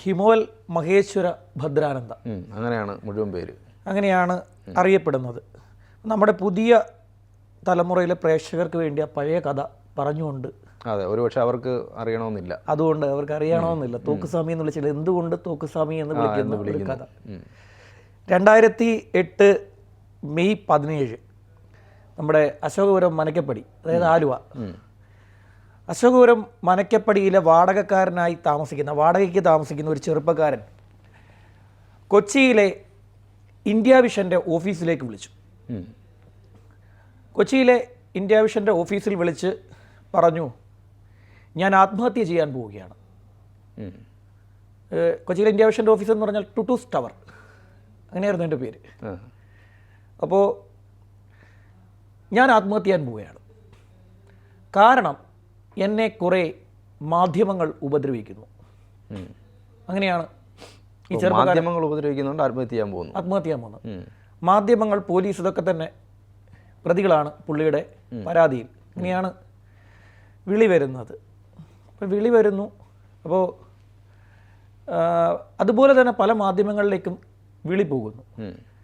ഹിമോൽ മഹേശ്വര ഭദ്രാനന്ദ. അങ്ങനെയാണ് മുഴുവൻ പേര്. അങ്ങനെയാണ് അറിയപ്പെടുന്നത്. നമ്മുടെ പുതിയ തലമുറയിലെ പ്രേക്ഷകർക്ക് വേണ്ടി ആ പഴയ കഥ പറഞ്ഞുകൊണ്ട് അതെ ഒരുപക്ഷെ അവർക്ക് അറിയണമെന്നില്ല. അതുകൊണ്ട് അവർക്ക് അറിയണമെന്നില്ല. തോക്കുസ്വാമി എന്ന് വിളിച്ചാൽ എന്തുകൊണ്ട് തോക്കുസ്വാമി എന്ന് വിളിക്കുന്ന ഒരു കഥ. രണ്ടായിരത്തി എട്ട് മെയ് പതിനേഴ് നമ്മുടെ അശോകപുരം മനക്കപ്പടി അതായത് ആലുവ. അശോകപുരം മനക്കപ്പടിയിലെ വാടകക്കാരനായി താമസിക്കുന്ന വാടകയ്ക്ക് താമസിക്കുന്ന ഒരു ചെറുപ്പക്കാരൻ കൊച്ചിയിലെ ഇന്ത്യ വിഷന്റെ ഓഫീസിലേക്ക് വിളിച്ചു. കൊച്ചിയിലെ ഇന്ത്യ വിഷന്റെ ഓഫീസിൽ വിളിച്ച് പറഞ്ഞു ഞാൻ ആത്മഹത്യ ചെയ്യാൻ പോവുകയാണ്. കൊച്ചിയിലെ ഇന്ത്യ വിഷന്റെ ഓഫീസ് എന്ന് പറഞ്ഞാൽ ടുട്ടൂസ് ടവർ. അങ്ങനെയായിരുന്നു എന്റെ പേര്. അപ്പോൾ ഞാൻ ആത്മഹത്യ ചെയ്യാൻ പോവുകയാണ്. കാരണം എന്നെ കുറേ മാധ്യമങ്ങൾ ഉപദ്രവിക്കുന്നു. അങ്ങനെയാണ് ഈ മാധ്യമങ്ങൾ ഉപദ്രവിക്കുന്നുണ്ട് ആത്മഹത്യ ചെയ്യാൻ പോകുന്നു. ആത്മഹത്യ ചെയ്യാൻ പോകുന്നു മാധ്യമങ്ങൾ പോലീസ് ഇതൊക്കെ തന്നെ പ്രതികളാണ് പുള്ളിയുടെ പരാതിയിൽ. ഇങ്ങനെയാണ് വിളി വരുന്നത്. അപ്പോൾ വിളി വരുന്നു. അപ്പോൾ അതുപോലെ തന്നെ പല മാധ്യമങ്ങളിലേക്കും വിളി പോകുന്നു.